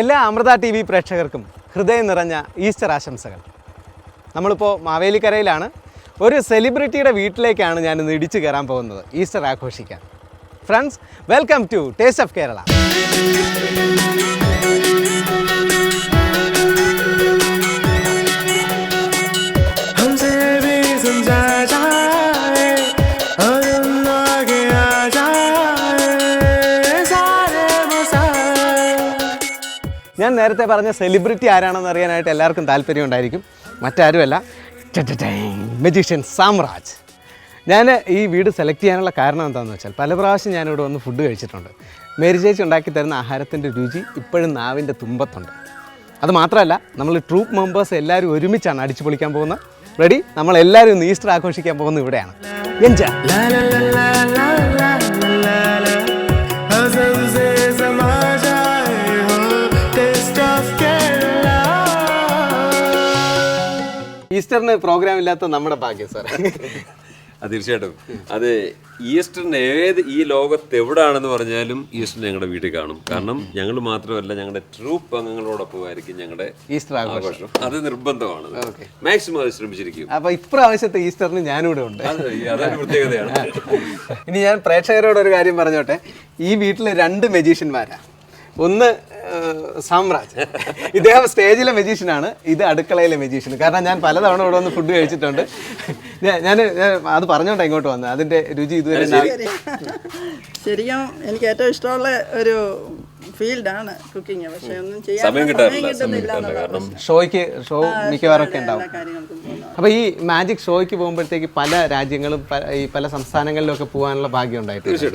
എല്ലാ Amrita T V പ്രേക്ഷകർക്കും ഹൃദയം നിറഞ്ഞ ഈസ്റ്റർ ആശംസകൾ. നമ്മളിപ്പോൾ മാവേലിക്കരയിലാണ്. ഒരു സെലിബ്രിറ്റിയുടെ വീട്ടിലേക്കാണ് ഞാൻ ഇന്ന് ഇടിച്ചു കയറാൻ പോകുന്നത്. ഈസ്റ്റർ ആഘോഷിക്കാൻ. Friends welcome to taste of Kerala. ഞാൻ നേരത്തെ പറഞ്ഞ സെലിബ്രിറ്റി ആരാണെന്ന് അറിയാനായിട്ട് എല്ലാവർക്കും താല്പര്യം ഉണ്ടായിരിക്കും. മറ്റാരുമല്ല. മജീഷ്യൻ സാമ്രാജ്. ഞാൻ ഈ വീട് സെലക്ട് ചെയ്യാനുള്ള കാരണം എന്താണെന്ന് വെച്ചാൽ പല പ്രാവശ്യം ഞാനിവിടെ വന്ന് ഫുഡ് കഴിച്ചിട്ടുണ്ട്. മേരി ചേച്ചി ഉണ്ടാക്കി തരുന്ന ആഹാരത്തിന്റെ രുചി ഇപ്പോഴും നാവിന്റെ തുമ്പത്തുണ്ട്. അത് മാത്രമല്ല നമ്മൾ ട്രൂപ്പ് മെമ്പേഴ്സ് എല്ലാവരും ഒരുമിച്ചാണ് അടിച്ചു പൊളിക്കാൻ പോകുന്നത്. റെഡി നമ്മളെല്ലാവരും ഈസ്റ്റർ ആഘോഷിക്കാൻ പോകുന്നത് ഇവിടെയാണ്. എൻജോയ് ഈസ്റ്ററിന് പ്രോഗ്രാം ഇല്ലാത്ത നമ്മുടെ ഭാഗ്യം സാർ അത് തീർച്ചയായിട്ടും. അത് ഈസ്റ്ററിന് ഏത് ഈ ലോകത്ത് എവിടെയാണെന്ന് പറഞ്ഞാലും ഈസ്റ്റർ ഞങ്ങളുടെ വീട്ടിൽ കാണും. കാരണം ഞങ്ങൾ മാത്രമല്ല ഞങ്ങളുടെ ട്രൂപ്പ് അംഗങ്ങളോടൊപ്പം ആയിരിക്കും ഞങ്ങളുടെ ഈസ്റ്റർ ആഘോഷം. അത് നിർബന്ധമാണ്. മാക്സിമം അത് ശ്രമിച്ചിരിക്കും. അപ്പൊ ഇപ്രാവശ്യത്തെ ഈസ്റ്ററിന് ഞാനിവിടെ ഉണ്ട്. അത് അതൊരു പ്രത്യേകതയാണ്. ഇനി ഞാൻ പ്രേക്ഷകരോട് ഒരു കാര്യം പറഞ്ഞോട്ടെ. ഈ വീട്ടിൽ രണ്ട് മെജീഷ്യന്മാരാണ് ഒന്ന് സാമ്രാജ് ഇദ്ദേഹം സ്റ്റേജിലെ മെജീഷ്യനാണ് ഇത് അടുക്കളയിലെ മെജീഷ്യൻ കാരണം ഞാൻ പലതവണ ഇവിടെ വന്ന് ഫുഡ് കഴിച്ചിട്ടുണ്ട്. ഞാൻ ഞാൻ അത് പറഞ്ഞോണ്ട് ഇങ്ങോട്ട് വന്നത് അതിന്റെ രുചി ഇതുവരെ ശരിക്കും എനിക്ക് ഏറ്റവും ഇഷ്ടമുള്ള ഒരു ഫീൽഡാണ് കുക്കിംഗ്. പക്ഷെ ഒന്നും ചെയ്യാൻ സമയം കിട്ടാറില്ല സമയം കിട്ടാറില്ല. കാരണം ഷോയ്ക്ക് ഷോ മിക്കവാറൊക്കെ ഉണ്ടാവും. എല്ലാ കാര്യങ്ങൾക്കും അപ്പോൾ ഈ മാജിക് ഷോയ്ക്ക് പോകുമ്പോഴത്തേക്ക് പല രാജ്യങ്ങളും പ- ഈ പല സംസ്ഥാനങ്ങളിലും ഒക്കെ പോകാനുള്ള ഭാഗ്യം ഉണ്ടായിട്ടുണ്ട്.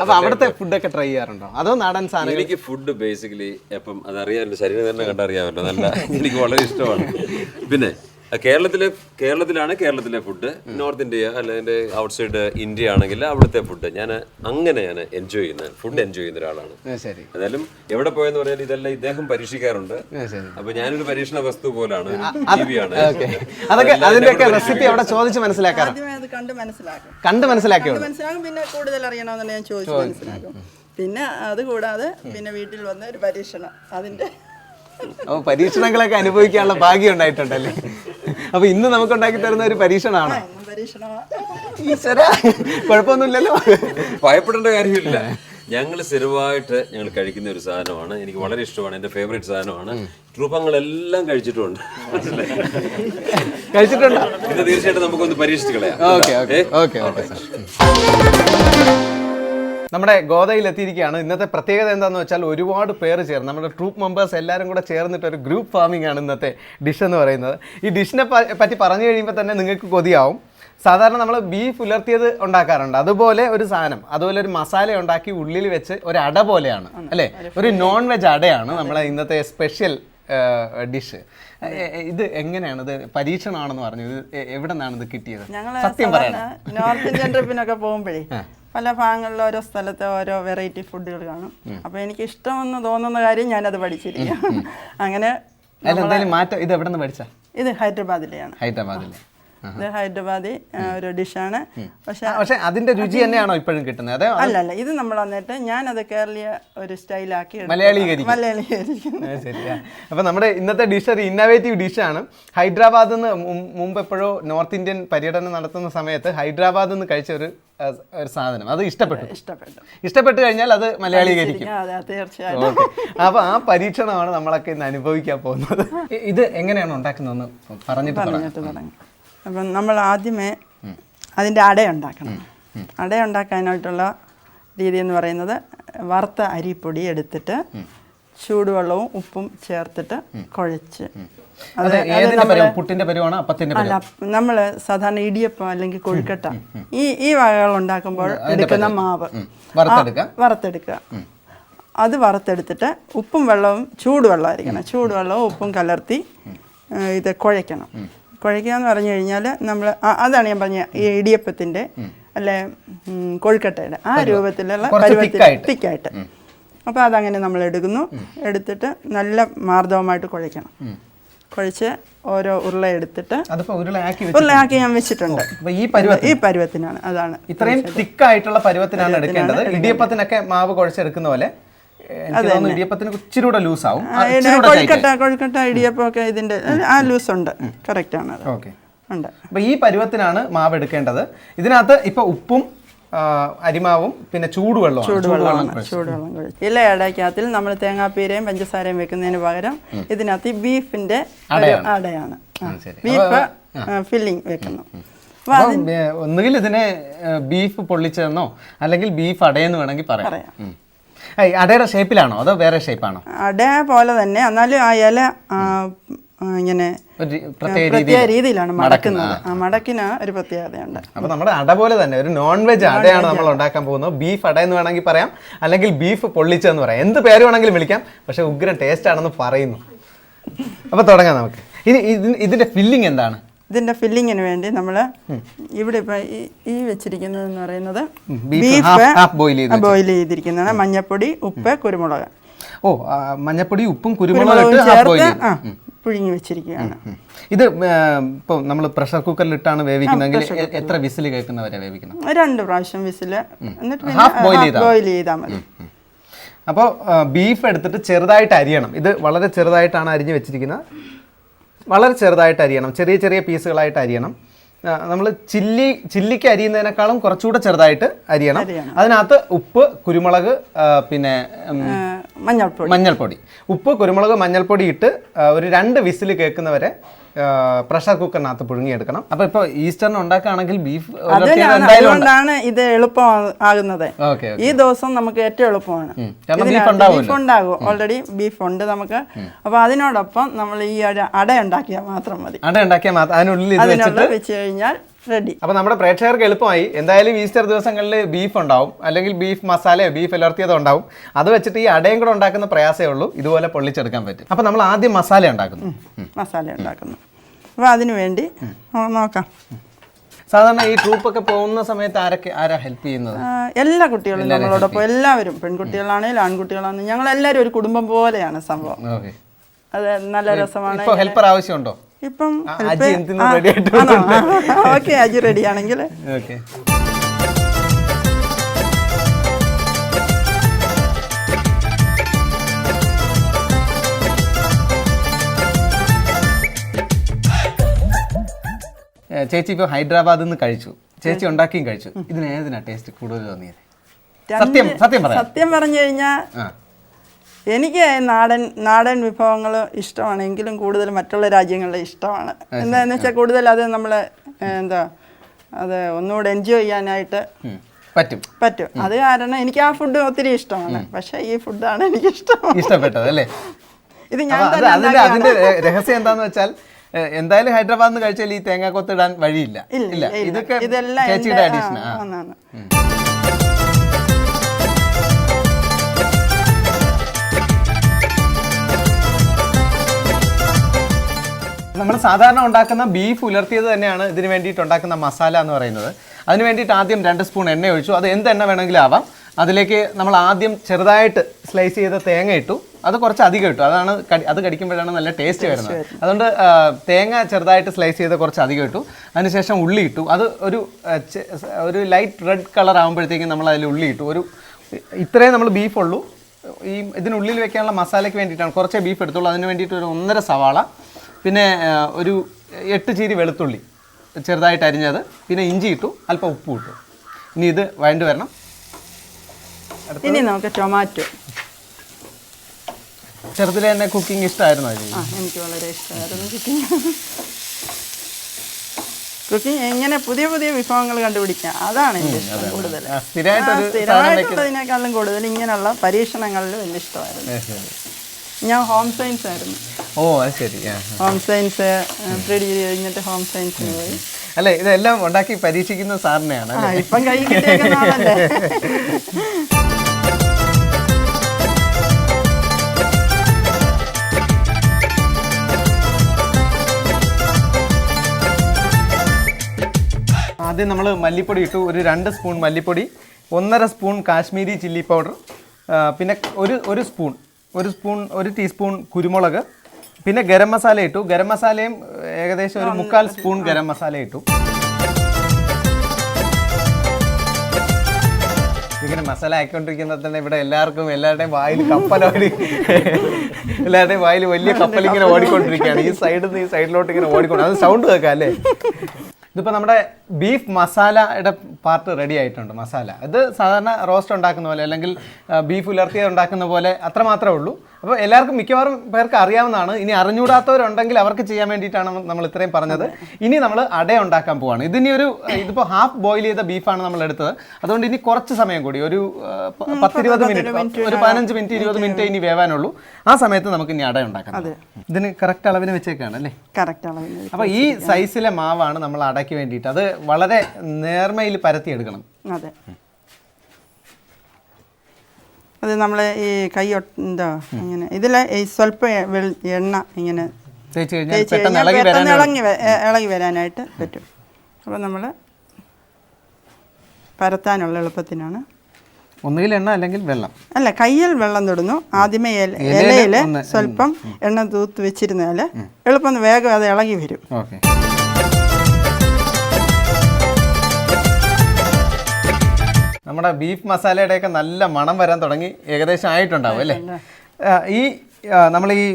അപ്പോൾ അവിടുത്തെ ഫുഡൊക്കെ ട്രൈ ചെയ്യാറുണ്ടോ? അതോ നാടൻ സാധനങ്ങൾ? എനിക്ക് ഫുഡ് ബേസിക്കലി അപ്പം അതറിയാമല്ലോ ശരീരം തന്നെ കണ്ടറിയാമല്ലോ നല്ല എനിക്ക് വളരെ ഇഷ്ടമാണ്. പിന്നെ കേരളത്തിലെ കേരളത്തിലാണ് കേരളത്തിലെ ഫുഡ് നോർത്ത് ഇന്ത്യ അല്ലെങ്കിൽ ഔട്ട്സൈഡ് ഇന്ത്യ ആണെങ്കിൽ അവിടുത്തെ ഫുഡ് ഞാൻ അങ്ങനെ ഞാൻ എൻജോയ് ചെയ്യുന്ന ഫുഡ് എൻജോയ് ചെയ്യുന്ന ഒരാളാണ്. എന്നാലും എവിടെ പോയെന്ന് പറഞ്ഞാൽ ഇതെല്ലാം ഇദ്ദേഹം പരീക്ഷിക്കാറുണ്ട്. അപ്പൊ ഞാനൊരു പരീക്ഷണ വസ്തു പോലാണ്. അതൊക്കെ റെസിപ്പി അവിടെ ചോദിച്ച് മനസ്സിലാക്കാറുണ്ട് ആദ്യമേ അത് കണ്ട് മനസ്സിലാക്കും. കണ്ട് മനസ്സിലാക്കും കണ്ട് മനസ്സിലാക്കും. പിന്നെ കൂടുതൽ അറിയണമെന്നുണ്ടെങ്കിൽ ഞാൻ ചോദിച്ചു മനസ്സിലാക്കും. പിന്നെ അത് കൂടാതെ പിന്നെ വീട്ടിൽ വന്ന ഒരു പരീക്ഷണം. അതിന്റെ അപ്പോൾ പരീക്ഷണങ്ങളൊക്കെ അനുഭവിക്കാനുള്ള ഭാഗ്യം ഉണ്ടായിട്ടുണ്ടല്ലേ? അപ്പോൾ ഇന്ന് നമുക്ക് ഉണ്ടാക്കി തരുന്ന ഒരു പരീക്ഷണമാണോ ഈശ്വരാ, കുഴപ്പമൊന്നുമില്ലല്ലോ. ഭയപ്പെടേണ്ട കാര്യമില്ല. ഞങ്ങൾ സ്ഥിരമായിട്ട് ഞങ്ങൾ കഴിക്കുന്ന ഒരു സാധനമാണ്. എനിക്ക് വളരെ ഇഷ്ടമാണ്. എന്റെ ഫേവറേറ്റ് സാധനമാണ്. രൂപങ്ങളെല്ലാം കഴിച്ചിട്ടുണ്ട്. കഴിച്ചിട്ടുണ്ട്? ഇത് തീർച്ചയായിട്ടും നമുക്കൊന്ന് പരീക്ഷിച്ച് കളയാം. Okay okay okay okay. Sir. നമ്മുടെ ഗോതയിൽ എത്തിയിരിക്കുകയാണ് ഇന്നത്തെ പ്രത്യേകത എന്താണെന്ന് വെച്ചാൽ ഒരുപാട് പേര് ചേർന്ന് നമ്മുടെ ട്രൂപ്പ് മെമ്പേഴ്സ് എല്ലാവരും കൂടെ ചേർന്നിട്ട് ഒരു ഗ്രൂപ്പ് ഫാമിംഗ് ആണ് ഇന്നത്തെ ഡിഷ് എന്ന് പറയുന്നത്. ഈ ഡിഷിനെ പറ്റി പറഞ്ഞു കഴിയുമ്പോൾ തന്നെ നിങ്ങൾക്ക് കൊതിയാവും. സാധാരണ നമ്മൾ ബീഫ് ഉലർത്തിയത് ഉണ്ടാക്കാറുണ്ട്. അതുപോലെ ഒരു സാധനം അതുപോലെ ഒരു മസാല ഉണ്ടാക്കി ഉള്ളിൽ വെച്ച് ഒരു അട പോലെയാണ് അല്ലേ? ഒരു നോൺ വെജ് അടയാണ് നമ്മളെ ഇന്നത്തെ സ്പെഷ്യൽ ഡിഷ് ഇത് എങ്ങനെയാണ്? ഇത് പരീക്ഷണമാണെന്ന് പറഞ്ഞു. ഇത് എവിടെ നിന്നാണ് ഇത് കിട്ടിയത്? സത്യം പറയണം. നോർത്ത് ഇന്ത്യൻ ട്രിപ്പിനൊക്കെ പോകുമ്പോഴേ പല ഭാഗങ്ങളിൽ ഓരോ സ്ഥലത്ത് ഓരോ വെറൈറ്റി ഫുഡുകൾ കാണും. അപ്പൊ എനിക്ക് ഇഷ്ടമെന്ന് തോന്നുന്ന കാര്യം ഞാനത് പഠിച്ചിരിക്കും അങ്ങനെ അല്ല എന്തായാലും മാറ്റം ഇത് എവിടെ നിന്ന് പഠിച്ച? ഇത് ഹൈദരാബാദിലെയാണ്. ഹൈദരാബാദിലെ. ഇത് ഹൈദരാബാദി ഒരു ഡിഷാണ്. പക്ഷേ പക്ഷെ അതിന്റെ രുചി തന്നെയാണോ ഇപ്പോഴും കിട്ടുന്നത്? അതെ അല്ല അല്ല ഇത് നമ്മൾ വന്നിട്ട് ഞാൻ ഞാനത് കേരളീയ ഒരു സ്റ്റൈലാക്കി എടുത്തതാണ്. മലയാളീകരിക്കും. മലയാളീകരിക്കുന്നു. ശരിയാ അപ്പൊ നമ്മുടെ ഇന്നത്തെ ഡിഷ് ഒരു ഇന്നോവേറ്റീവ് ഡിഷാണ് ഹൈദരാബാദിൽ നിന്ന് മുമ്പ് എപ്പോഴോ നോർത്ത് ഇന്ത്യൻ പര്യടനം നടത്തുന്ന സമയത്ത് ഹൈദരാബാദിൽ നിന്ന് കഴിച്ച ഒരു ഒരു സാധനം. അത് ഇഷ്ടപ്പെട്ടു. ഇഷ്ടപ്പെട്ടു. ഇഷ്ടപ്പെട്ടു കഴിഞ്ഞാൽ അത് മലയാളീകരിക്കും. അതെ തീർച്ചയായിട്ടും. അപ്പൊ ആ പരീക്ഷണമാണ് നമ്മളൊക്കെ ഇന്ന് അനുഭവിക്കാൻ പോകുന്നത്. ഇത് എങ്ങനെയാണ് ഉണ്ടാക്കുന്നതെന്ന് പറഞ്ഞിട്ട് അപ്പം നമ്മൾ ആദ്യമേ അതിന്റെ അടയുണ്ടാക്കണം അടയുണ്ടാക്കാനായിട്ടുള്ള രീതി എന്ന് പറയുന്നത് വറുത്ത അരിപ്പൊടി എടുത്തിട്ട് ചൂടുവെള്ളവും ഉപ്പും ചേർത്തിട്ട് കുഴച്ച് പുട്ടിന്റെ പരുവാണോ അപ്പത്തിന്റെ അല്ല നമ്മൾ സാധാരണ ഇടിയപ്പം അല്ലെങ്കിൽ കൊഴുക്കട്ട. ഈ ഈ വകകൾ ഉണ്ടാക്കുമ്പോൾ എടുക്കുന്ന മാവ്. വറുത്തെടുക്കാം? വറുത്തെടുക്കുക അത് വറുത്തെടുത്തിട്ട് ഉപ്പും വെള്ളവും ചൂടുവെള്ളമായിരിക്കണം. ചൂടുവെള്ളവും ഉപ്പും കലർത്തി ഇത് കുഴയ്ക്കണം. കുഴയ്ക്കുക എന്ന് പറഞ്ഞു കഴിഞ്ഞാൽ നമ്മൾ അതാണ് ഞാൻ പറഞ്ഞ ഈ ഇടിയപ്പത്തിന്റെ അല്ലെ കൊഴുക്കട്ടയുടെ ആ രൂപത്തിലുള്ള പരുവത്തിൽ. തിക്കായിട്ട്. അപ്പോൾ അതങ്ങനെ നമ്മൾ എടുക്കുന്നു. എടുത്തിട്ട് നല്ല മാർദ്ദവമായിട്ട് കുഴയ്ക്കണം. കുഴച്ച് ഓരോ ഉരുള എടുത്തിട്ട് ഉരുളയാക്കി ഞാൻ വെച്ചിട്ടുണ്ട്. ഈ ഈ പരുവത്തിനാണ് അതാണ് ഇത്രയും തിക്കായിട്ടുള്ള പരുവത്തിനാണ് എടുക്കേണ്ടത്. ഇടിയപ്പത്തിനൊക്കെ മാവ് കുഴച്ചെടുക്കുന്ന പോലെ ഇടിയപ്പത്തിന് ഇച്ചിരൂടെ ലൂസ് ആവും. കൊഴുക്കട്ട കൊഴുക്കട്ട ഇടിയപ്പമൊക്കെ ഇതിന്റെ ആ ലൂസ് ഉണ്ട്. കറക്റ്റ് ആണ് ഓക്കെ ഉണ്ട്. അപ്പൊ ഈ പരുവത്തിനാണ് മാവ് എടുക്കേണ്ടത്. ഇതിനകത്ത് ഇപ്പൊ ഉപ്പും അരിമാവും പിന്നെ ചൂടുവെള്ളവും ചൂടുവെള്ളമാണ് ചൂടുവെള്ളം ഇല്ല ഇല അടയ്ക്കകത്തിൽ നമ്മൾ തേങ്ങാപ്പീരയും പഞ്ചസാരയും വെക്കുന്നതിന് പകരം ഇതിനകത്ത് ബീഫിന്റെ അടയാണ്. ബീഫ് ഫില്ലിംഗ് വെക്കുന്നു. ഒന്നുകിൽ ഇതിനെ ബീഫ് പൊള്ളിച്ചതെന്നോ അല്ലെങ്കിൽ ബീഫ് അടയെന്ന് വേണമെങ്കിൽ പറയാം. അടയുടെ ഷേപ്പിലാണോ അതോ വേറെ ഷേപ്പാണോ അട പോലെ തന്നെ. എന്നാലും ആ ഇല ഇങ്ങനെ പ്രത്യേക രീതിയിലാണ് മടക്കുന്നത്. ആ. മടക്കിന് ഒരു പ്രത്യേകതയുണ്ട്. അപ്പൊ നമ്മുടെ അട പോലെ തന്നെ ഒരു നോൺ വെജ് അടയാണ് നമ്മൾ ഉണ്ടാക്കാൻ പോകുന്നത്. ബീഫ് അട എന്ന് വേണമെങ്കിൽ പറയാം. അല്ലെങ്കിൽ ബീഫ് പൊള്ളിച്ചെന്ന് പറയാം. എന്ത് പേര് വേണമെങ്കിലും വിളിക്കാം. പക്ഷെ ഉഗ്രൻ ടേസ്റ്റ് ആണെന്ന് പറയുന്നു. അപ്പൊ തുടങ്ങാം നമുക്ക്. ഇനി ഇതിന്റെ ഫില്ലിംഗ് എന്താണ്? ഇതിന്റെ ഫില്ലിങ്ങിന് വേണ്ടി നമ്മൾ ഇവിടെ ഇപ്പൊ ഈ- ഈ വെച്ചിരിക്കുന്നത് എന്ന് പറയുന്നത് ബീഫ് ബോയിൽ ചെയ്തിരിക്കുന്നതാണ്. മഞ്ഞപ്പൊടി ഉപ്പ് കുരുമുളക്. ഓ മഞ്ഞപ്പൊടി ഉപ്പും കുരുമുളകും ചേർത്ത് പുഴുങ്ങി വെച്ചിരിക്കുകയാണ്. ഇത് ഇപ്പോൾ നമ്മൾ പ്രഷർ കുക്കറിൽ ഇട്ടാണ് വേവിക്കുന്നതെങ്കിൽ എത്ര വിസിൽ കേൾക്കുന്നവരെ വേവിക്കുന്നത്? രണ്ട് പ്രാവശ്യം വിസിൽ. എന്നിട്ട് ബോയിൽ ചെയ്താൽ മതി. അപ്പോൾ ബീഫ് എടുത്തിട്ട് ചെറുതായിട്ട് അരിയണം. ഇത് വളരെ ചെറുതായിട്ടാണ് അരിഞ്ഞ് വെച്ചിരിക്കുന്നത്. വളരെ ചെറുതായിട്ട് അരിയണം. ചെറിയ ചെറിയ പീസുകളായിട്ട് അരിയണം. നമ്മൾ ചില്ലി ചില്ലിക്ക് അരിയുന്നതിനേക്കാളും കുറച്ചുകൂടെ ചെറുതായിട്ട് അരിയണം. അതിനകത്ത് ഉപ്പ് കുരുമുളക് പിന്നെ മഞ്ഞൾപ്പൊടി. മഞ്ഞൾപ്പൊടി. ഉപ്പ് കുരുമുളക് മഞ്ഞൾപ്പൊടി ഇട്ട് ഒരു രണ്ട് വിസിൽ കേൾക്കുന്നവരെ പ്രഷർ കുക്കറിനകത്ത് പുഴുങ്ങിയെടുക്കണം. അപ്പൊ ഇപ്പൊ ഈസ്റ്ററിന് ഉണ്ടാക്കുകയാണെങ്കിൽ ബീഫ് അതുകൊണ്ടാണ് ഇത് എളുപ്പം ആകുന്നത്. ഈ ദിവസം നമുക്ക് ഏറ്റവും എളുപ്പമാണ്. ബീഫ്. ഉണ്ടാകും. ഓൾറെഡി ബീഫ് ഉണ്ട് നമുക്ക്. അപ്പൊ അതിനോടൊപ്പം നമ്മൾ ഈ ഒരു അട ഉണ്ടാക്കിയാൽ മാത്രം മതി. അട ഉണ്ടാക്കിയാൽ അതിനുള്ളിൽ വെച്ച് കഴിഞ്ഞാൽ റെഡി. അപ്പൊ നമ്മുടെ പ്രേക്ഷകർക്ക് എളുപ്പമായി. എന്തായാലും ഈസ്റ്റർ ദിവസങ്ങളിൽ ബീഫ് ഉണ്ടാവും. അല്ലെങ്കിൽ ബീഫ് മസാലയോ ബീഫ് എലർത്തിയതോ ഉണ്ടാവും. അത് വെച്ചിട്ട് ഈ അടയും കൂടെ ഉണ്ടാക്കുന്ന പ്രയാസമേ ഉള്ളൂ. ഇതുപോലെ പൊള്ളിച്ചെടുക്കാൻ പറ്റും. അപ്പൊ നമ്മൾ ആദ്യം മസാല ഉണ്ടാക്കുന്നു. മസാല ഉണ്ടാക്കുന്നു. അപ്പൊ അതിനു വേണ്ടി നോക്കാം. സാധാരണ ഈ ട്രൂപ്പ് ഒക്കെ പോകുന്ന സമയത്ത് ആരൊക്കെ ആരാ ഹെൽപ്പ് ചെയ്യുന്നത്? എല്ലാ കുട്ടികളും നമ്മളോടൊപ്പം എല്ലാവരും. പെൺകുട്ടികളാണെങ്കിലും ആൺകുട്ടികളാണെങ്കിലും ഞങ്ങൾ എല്ലാവരും ഒരു കുടുംബം പോലെയാണ് സംഭവം. അതെ നല്ല രസമാണ്. ഹെൽപ്പർ ആവശ്യമുണ്ടോ? ഇപ്പം ഓക്കെ അജി റെഡി ആണെങ്കിൽ. ഓക്കെ. ചേച്ചി ഇപ്പോൾ ഹൈദരാബാദിൽ നിന്ന് കഴിച്ചു. ചേച്ചി ഉണ്ടാക്കിയും കഴിച്ചു. ഇതിന് ഏതിനാ ടേസ്റ്റ് കൂടുതൽ തോന്നിയത്? സത്യം സത്യം സത്യം പറഞ്ഞു കഴിഞ്ഞാൽ എനിക്ക് നാടൻ നാടൻ വിഭവങ്ങൾ ഇഷ്ടമാണ് എങ്കിലും കൂടുതൽ മറ്റുള്ള രാജ്യങ്ങളിലെ ഇഷ്ടമാണ്. എന്താന്ന് വെച്ചാൽ കൂടുതൽ അത് നമ്മൾ എന്താ അത് ഒന്നുകൂടെ എൻജോയ് ചെയ്യാനായിട്ട്. പറ്റും. പറ്റും. അത് കാരണം എനിക്ക് ആ ഫുഡ് ഒത്തിരി ഇഷ്ടമാണ്. പക്ഷേ ഈ ഫുഡാണ് എനിക്ക് ഇഷ്ടം ഇഷ്ടപ്പെട്ടത് അല്ലേ? ഇത് ഞാൻ അതിന്റെ രഹസ്യം എന്താന്ന് വെച്ചാൽ എന്തായാലും ഹൈദരാബാദിൽ നിന്ന് കഴിച്ചാൽ ഈ തേങ്ങാക്കൊത്ത് ഇടാൻ വഴിയില്ല. ഇല്ല. ഇതൊക്കെ ഇതെല്ലാം നമ്മൾ സാധാരണ ഉണ്ടാക്കുന്ന ബീഫ് ഉലർത്തിയത് തന്നെയാണ് ഇതിന് വേണ്ടിയിട്ട് ഉണ്ടാക്കുന്ന മസാല എന്ന് പറയുന്നത്. അതിന് വേണ്ടിയിട്ട് ആദ്യം രണ്ട് സ്പൂൺ എണ്ണ ഒഴിച്ചു. അത് എന്ത് എണ്ണ വേണമെങ്കിലും ആവാം. അതിലേക്ക് നമ്മൾ ആദ്യം ചെറുതായിട്ട് സ്ലൈസ് ചെയ്ത തേങ്ങ ഇട്ടു. അത് കുറച്ച് അധികം ഇട്ടു. അതാണ് അത് കടിക്കുമ്പോഴാണ് നല്ല ടേസ്റ്റ് വരുന്നത്. അതുകൊണ്ട് തേങ്ങ ചെറുതായിട്ട് സ്ലൈസ് ചെയ്ത് കുറച്ച് അധികം ഇട്ടു. അതിനുശേഷം ഉള്ളി ഇട്ടു. അത് ഒരു ഒരു ലൈറ്റ് റെഡ് കളർ ആകുമ്പോഴത്തേക്കും നമ്മൾ അതിൽ ഉള്ളി ഇട്ടു. ഒരു ഇത്രയും നമ്മൾ ബീഫ് ഉള്ളൂ. ഈ ഇതിനുള്ളിൽ വെക്കാനുള്ള മസാലയ്ക്ക് വേണ്ടിയിട്ടാണ്. കുറച്ചേ ബീഫ് എടുത്തുള്ളൂ. അതിന് വേണ്ടിയിട്ട് ഒരു ഒന്നര സവാള. പിന്നെ ഒരു എട്ട് ചീരി വെളുത്തുള്ളി ചെറുതായിട്ട് അരിഞ്ഞത്. പിന്നെ ഇഞ്ചി ഇട്ടു അല്പം ഉപ്പ് ഇട്ടു. ഇനി ഇത് വഴണ്ട് വരണം. ഇനി നമുക്ക് ടൊമാറ്റോ. ചെറുതിലെ തന്നെ കുക്കിംഗ് ഇഷ്ടമായിരുന്നു എനിക്ക് വളരെ ഇഷ്ടമായിരുന്നു കുക്കിംഗ് കുക്കിംഗ് എങ്ങനെ പുതിയ പുതിയ വിഭവങ്ങൾ കണ്ടുപിടിക്കാം. അതാണ് എന്റെ ഇഷ്ടം കൂടുതൽ. സ്ഥിരമായിട്ടുള്ളതിനേക്കാളും കൂടുതൽ ഇങ്ങനെയുള്ള പരീക്ഷണങ്ങളിൽ വലിയ ഇഷ്ടമായിരുന്നു. ഞാൻ ഹോം സയൻസ് ആയിരുന്നു. ഓ അത് ശരി. ഹോം സയൻസ് പ്രീ ഡിഗ്രി കഴിഞ്ഞിട്ട് ഹോം സയൻസിന് പോയി. അല്ലേ ഇതെല്ലാം ഉണ്ടാക്കി പരീക്ഷിക്കുന്ന സാറിനെയാണ് ഇപ്പം കൈ കിട്ടിയേക്കുന്ന ആളല്ലേ? ആദ്യം നമ്മൾ മല്ലിപ്പൊടി ഇട്ടു. ഒരു രണ്ട് സ്പൂൺ മല്ലിപ്പൊടി ഒന്നര സ്പൂൺ കാശ്മീരി ചില്ലി പൗഡർ പിന്നെ ഒരു ഒരു സ്പൂൺ ഒരു സ്പൂൺ ഒരു ടീസ്പൂൺ കുരുമുളക് പിന്നെ ഗരം മസാല ഇട്ടു. ഗരം മസാലയും ഏകദേശം ഒരു മുക്കാൽ സ്പൂൺ ഗരം മസാല ഇട്ടു. ഇങ്ങനെ മസാല ആക്കിക്കൊണ്ടിരിക്കുന്നത് തന്നെ ഇവിടെ എല്ലാവർക്കും എല്ലാവരുടെയും വായിൽ കപ്പലോടി എല്ലാവരുടെയും വായിൽ വലിയ കപ്പൽ ഇങ്ങനെ ഓടിക്കൊണ്ടിരിക്കുകയാണ്. ഈ സൈഡിൽ നിന്ന് ഈ സൈഡിലോട്ട് ഇങ്ങനെ ഓടിക്കൊണ്ട് അത് സൗണ്ട് കേൾക്കാം അല്ലേ? ഇതിപ്പോൾ നമ്മുടെ ബീഫ് മസാലയുടെ പാർട്ട് റെഡി ആയിട്ടുണ്ട് മസാല ഇത് സാധാരണ റോസ്റ്റ് ഉണ്ടാക്കുന്ന പോലെ അല്ലെങ്കിൽ ബീഫ് ഉലർത്തിയത് ഉണ്ടാക്കുന്ന പോലെ അത്ര മാത്രമേ ഉള്ളൂ. അപ്പോൾ എല്ലാവർക്കും മിക്കവാറും പേർക്ക് അറിയാവുന്നതാണ്. ഇനി അറിഞ്ഞുകൂടാത്തവരുണ്ടെങ്കിൽ അവർക്ക് ചെയ്യാൻ വേണ്ടിയിട്ടാണ് നമ്മൾ ഇത്രയും പറഞ്ഞത്. ഇനി നമ്മൾ അട ഉണ്ടാക്കാൻ പോവാണ്. ഇതിനി ഒരു ഇതിപ്പോൾ ഹാഫ് ബോയിൽ ചെയ്ത ബീഫാണ് നമ്മൾ എടുത്തത്. അതുകൊണ്ട് ഇനി കുറച്ച് സമയം കൂടി ഒരു പത്തിരുപത് മിനിറ്റ് ഒരു പതിനഞ്ച് മിനിറ്റ് ഇരുപത് മിനിറ്റ് ഇനി വേവാനുള്ളൂ. ആ സമയത്ത് നമുക്ക് ഇനി അട ഉണ്ടാക്കാം ഇതിന് കറക്റ്റ് അളവിന് വെച്ചേക്കാണ് അല്ലേ? കറക്റ്റ് അളവിന് അപ്പൊ ഈ സൈസിലെ മാവാണ് നമ്മൾ അടയ്ക്ക് വേണ്ടിയിട്ട്. അത് വളരെ നേർമയിൽ പരത്തി എടുക്കണം. അതെ. അത് നമ്മൾ ഈ കൈ എന്താ ഇങ്ങനെ ഇതിൽ സ്വല്പം എണ്ണ ഇങ്ങനെ പെട്ടെന്ന് കഴിഞ്ഞാൽ ഇളകി വരാനായിട്ട് പറ്റും. അപ്പോൾ നമ്മൾ പരത്താനുള്ള എളുപ്പത്തിനാണ്. ഒന്നുകിൽ എണ്ണ അല്ലെങ്കിൽ വെള്ളം. അല്ല കയ്യിൽ വെള്ളം തൊടുന്നു. ആദ്യമേ ഇല- ഇലയിൽ സ്വല്പം എണ്ണ തൂത്ത് വെച്ചിരുന്നാൽ എളുപ്പം വേഗം അത് ഇളകി വരും. ഓക്കെ. നമ്മുടെ ബീഫ് മസാലയുടെയൊക്കെ നല്ല മണം വരാൻ തുടങ്ങി ഏകദേശം ആയിട്ടുണ്ടാവും അല്ലേ? ഈ നമ്മൾ ഈ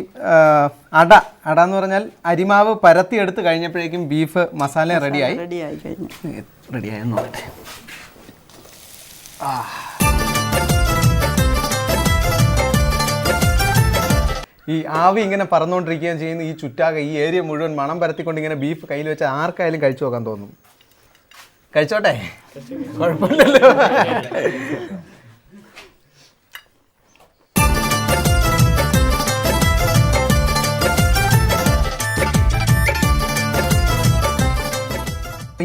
അട അട എന്ന് പറഞ്ഞാൽ അരിമാവ് പരത്തി എടുത്ത് കഴിഞ്ഞപ്പോഴേക്കും ബീഫ് മസാല റെഡിയായി. റെഡിയായി കഴിഞ്ഞു. റെഡിയായെന്ന് നോക്കട്ടെ. ഈ ആവി ഇങ്ങനെ പറന്നുകൊണ്ടിരിക്കുകയും ചെയ്യുന്ന ഈ ചുറ്റാകെ ഈ ഏരിയ മുഴുവൻ മണം പരത്തിക്കൊണ്ട് ഇങ്ങനെ ബീഫ് കയ്യിൽ വെച്ച് ആർക്കായാലും കഴിച്ചു നോക്കാൻ തോന്നും. കഴിച്ചോട്ടെ? കുഴപ്പമില്ലല്ലോ.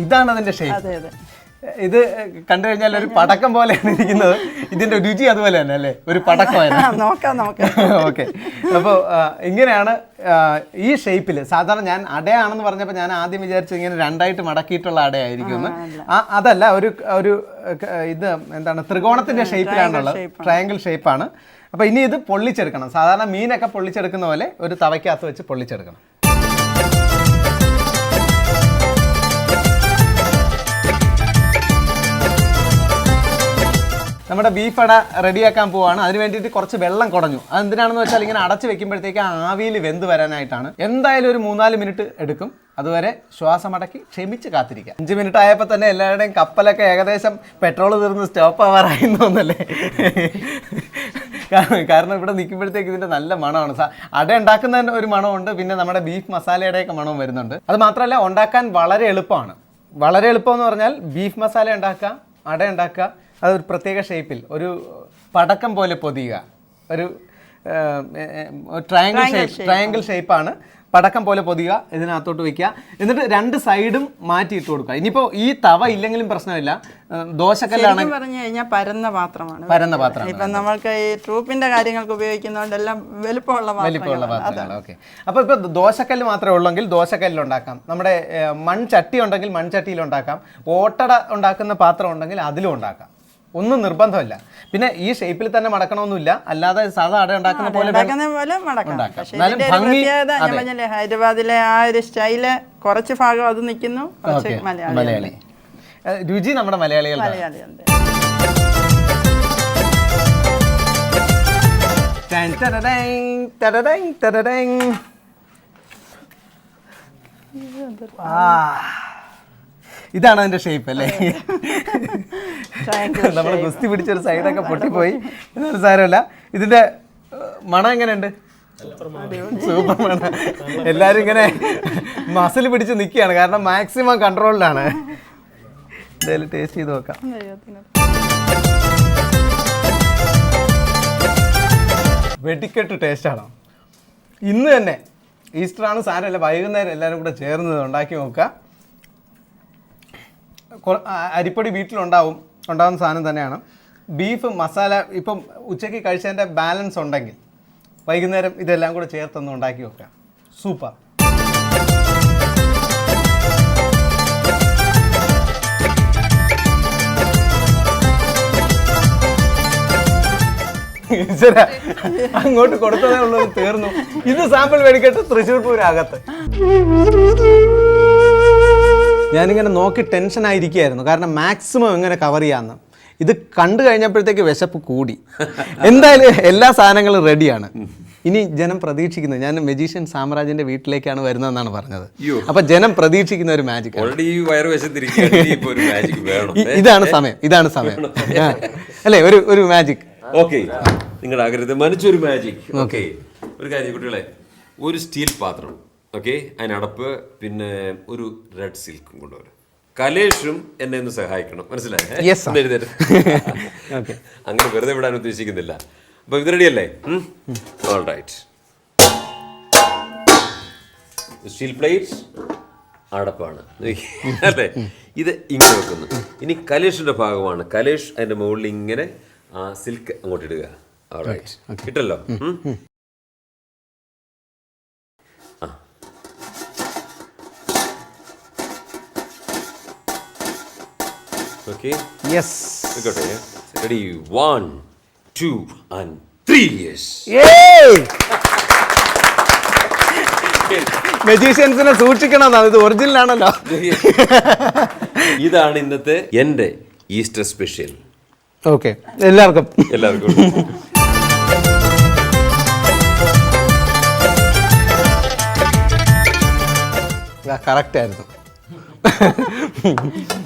ഇതാണ് അതിന്റെ ഷേപ്പ് അതെ അതെ. ഇത് കണ്ടു കഴിഞ്ഞാൽ ഒരു പടക്കം പോലെയാണ് ഇരിക്കുന്നത്. ഇതിന്റെ രുചി അതുപോലെ തന്നെ അല്ലേ? ഒരു പടക്കമായിരുന്നു. നോക്കാം നമുക്ക് ഓക്കെ. അപ്പോൾ ഇങ്ങനെയാണ് ഈ ഷേപ്പിൽ സാധാരണ ഞാൻ അടയാണെന്ന് പറഞ്ഞപ്പോൾ ഞാൻ ആദ്യം വിചാരിച്ചു ഇങ്ങനെ രണ്ടായിട്ട് മടക്കിയിട്ടുള്ള അടയായിരിക്കും. ആ അതല്ല ഒരു ഒരു ഇത് എന്താണ് ത്രികോണത്തിന്റെ ഷേപ്പിലാണുള്ളത്. ട്രയാങ്കിൾ ഷേപ്പാണ് അപ്പോൾ ഇനി ഇത് പൊള്ളിച്ചെടുക്കണം. സാധാരണ മീനൊക്കെ പൊള്ളിച്ചെടുക്കുന്ന പോലെ ഒരു തവയ്ക്കകത്ത് വെച്ച് പൊള്ളിച്ചെടുക്കണം. നമ്മുടെ ബീഫ് അട റെഡിയാക്കാൻ പോവാണ്. അതിന് വേണ്ടിയിട്ട് കുറച്ച് വെള്ളം കുടഞ്ഞു. അതെന്തിനാണെന്ന് വെച്ചാൽ ഇങ്ങനെ അടച്ച് വെക്കുമ്പോഴത്തേക്ക് ആവിയിൽ വെന്ത് വരാനായിട്ടാണ്. എന്തായാലും ഒരു മൂന്നാൽ മിനിറ്റ് എടുക്കും. അതുവരെ ശ്വാസം അടക്കി ക്ഷമിച്ച് കാത്തിരിക്കാം അഞ്ച് മിനിറ്റ് ആയപ്പോൾ തന്നെ എല്ലാവരുടെയും കപ്പലൊക്കെ ഏകദേശം പെട്രോൾ തീർന്ന് സ്റ്റോപ്പ് ആവാറായി തോന്നല്ലേ കാരണം ഇവിടെ നിൽക്കുമ്പോഴത്തേക്ക് ഇതിന്റെ നല്ല മണമാണ്. അട ഉണ്ടാക്കുന്നതിന്റെ ഒരു മണമുണ്ട്. പിന്നെ നമ്മുടെ ബീഫ് മസാലയുടെയൊക്കെ മണവും വരുന്നുണ്ട്. അത് മാത്രമല്ല ഉണ്ടാക്കാൻ വളരെ എളുപ്പമാണ്. വളരെ എളുപ്പമെന്ന് പറഞ്ഞാൽ ബീഫ് മസാല ഉണ്ടാക്കുക അട ഉണ്ടാക്കുക അതൊരു പ്രത്യേക ഷേപ്പിൽ ഒരു പടക്കം പോലെ പൊതിയുക. ഒരു ട്രയാങ്കിൾ ഷേപ്പ് ട്രയാങ്കിൾ ഷേപ്പാണ് പടക്കം പോലെ പൊതിയുക ഇതിനകത്തോട്ട് വെക്കുക. എന്നിട്ട് രണ്ട് സൈഡും മാറ്റി ഇട്ട് കൊടുക്കുക. ഇനിയിപ്പോൾ ഈ തവ ഇല്ലെങ്കിലും പ്രശ്നമില്ല. ദോശക്കല്ലാണ് പറഞ്ഞു കഴിഞ്ഞാൽ പരന്ന പാത്രമാണ്. പരന്ന പാത്രം ഇപ്പം നമ്മൾക്ക് ഈ ട്രൂപ്പിന്റെ കാര്യങ്ങൾക്ക് ഉപയോഗിക്കുന്നതുകൊണ്ട് എല്ലാം വലുപ്പമുള്ള വലിപ്പമുള്ള പാത്രമാണ് ഓക്കെ. അപ്പോൾ ഇപ്പോൾ ദോശക്കല്ല് മാത്രമേ ഉള്ളെങ്കിൽ ദോശക്കല്ലിൽ ഉണ്ടാക്കാം. നമ്മുടെ മൺചട്ടി ഉണ്ടെങ്കിൽ മൺചട്ടിയിൽ ഉണ്ടാക്കാം. ഓട്ടട ഉണ്ടാക്കുന്ന പാത്രം ഉണ്ടെങ്കിൽ അതിലും ഉണ്ടാക്കാം. ഒന്നും നിർബന്ധമില്ല പിന്നെ ഈ ഷേപ്പിൽ തന്നെ മടക്കണമെന്നില്ല അല്ലാതെ സാധാ അട ഉണ്ടാക്കുന്ന പോലെ ഉണ്ടാക്കാം. എന്നാലും ഭംഗി- അതെ. ഹൈദരാബാദിലെ ആ ഒരു സ്റ്റൈൽ കുറച്ച് ഭാഗം അത് നിൽക്കുന്നു കുറച്ച് ഓക്കെ മലയാളി മലയാളി ഏഹ്, രുചി നമ്മുടെ മലയാളികളുടെ മലയാളിയുണ്ട്. ആ. ഇതാണ് അതിന്റെ ഷേപ്പ് അല്ലേ നമ്മൾ ഗുസ്തി പിടിച്ചൊരു സൈഡൊക്കെ പൊട്ടിപ്പോയി. എന്നൊരു സാരമല്ല. ഇതിന്റെ മണം എങ്ങനെയുണ്ട്? സൂപ്പർ മണം. എല്ലാരും ഇങ്ങനെ മസിൽ പിടിച്ച് നിൽക്കുകയാണ് കാരണം മാക്സിമം കൺട്രോളിലാണ് എന്തായാലും ടേസ്റ്റ് ചെയ്ത് നോക്കാം. വെടിക്കെട്ട് ടേസ്റ്റാണോ ഇന്ന് തന്നെ ഈസ്റ്ററാണ് സാരമല്ല. വൈകുന്നേരം എല്ലാവരും കൂടെ ചേർന്ന് ഉണ്ടാക്കി നോക്കുക. അരിപ്പൊടി വീട്ടിലുണ്ടാവും. ഉണ്ടാവുന്ന സാധനം തന്നെയാണ്. ബീഫ് മസാല ഇപ്പം ഉച്ചയ്ക്ക് കഴിച്ചതിന്റെ ബാലൻസ് ഉണ്ടെങ്കിൽ വൈകുന്നേരം ഇതെല്ലാം കൂടെ ചേർത്തൊന്ന് ഉണ്ടാക്കി വെക്കാം. സൂപ്പർ അങ്ങോട്ട് കൊടുത്തതേ ഉള്ളത് തീർന്നു. ഇത് സാമ്പിൾ മേടിക്കട്ടെ തൃശ്ശൂർ പൂരകത്ത് ഞാനിങ്ങനെ നോക്കി ടെൻഷൻ ആയിരിക്കുകയായിരുന്നു. കാരണം മാക്സിമം എങ്ങനെ കവർ ചെയ്യാമെന്ന് ഇത് കണ്ടു കഴിഞ്ഞപ്പോഴത്തേക്ക് വിശപ്പ് കൂടി. എന്തായാലും എല്ലാ സാധനങ്ങളും റെഡിയാണ് ഇനി ജനം പ്രതീക്ഷിക്കുന്നത് ഞാൻ മെജീഷ്യൻ സാമ്രാജ്യന്റെ വീട്ടിലേക്കാണ് വരുന്നതെന്നാണ് പറഞ്ഞത്. അപ്പൊ ജനം പ്രതീക്ഷിക്കുന്ന ഒരു മാജിക് ഇതാണ് സമയം. ഇതാണ് സമയം. അല്ലേ ഒരു ഒരു മാജിക് ഓക്കെ നിങ്ങളുടെ ആഗ്രഹത്തെ മനസ്സൊരു മാജിക് ഓക്കെ ഒരു കാര്യം കുട്ടികളെ. ഒരു സ്റ്റീൽ പാത്രം. ഓക്കെ അതിനടപ്പ് പിന്നെ ഒരു റെഡ് സിൽക്കും കൊണ്ടുവരും. കലേഷും എന്നെ ഒന്ന് സഹായിക്കണം. മനസ്സിലായേ. അങ്ങനെ വെറുതെ വിടാൻ ഉദ്ദേശിക്കുന്നില്ല. അപ്പൊ ഇത് റെഡിയല്ലേ ഓൾ റൈറ്റ് സ്റ്റീൽ പ്ലേറ്റ് അടപ്പാണ്. അല്ലേ? ഇത് ഇങ്ങനെ വെക്കുന്നു. ഇനി കലേഷിന്റെ ഭാഗമാണ്. കലേഷ് അതിന്റെ മുകളിൽ ഇങ്ങനെ ആ സിൽക്ക് അങ്ങോട്ട് ഇടുക. Alright. Okay. യെസ് ആയിക്കോട്ടെ ready one two and three years മെജീഷ്യൻസിനെ സൂക്ഷിക്കണമെന്നാണ് ഇത് ഒറിജിനൽ ആണല്ലോ. ഇതാണ് ഇന്നത്തെ എന്റെ ഈസ്റ്റർ സ്പെഷ്യൽ. ഓക്കെ എല്ലാവർക്കും. എല്ലാവർക്കും. കറക്റ്റ് ആയിരുന്നു.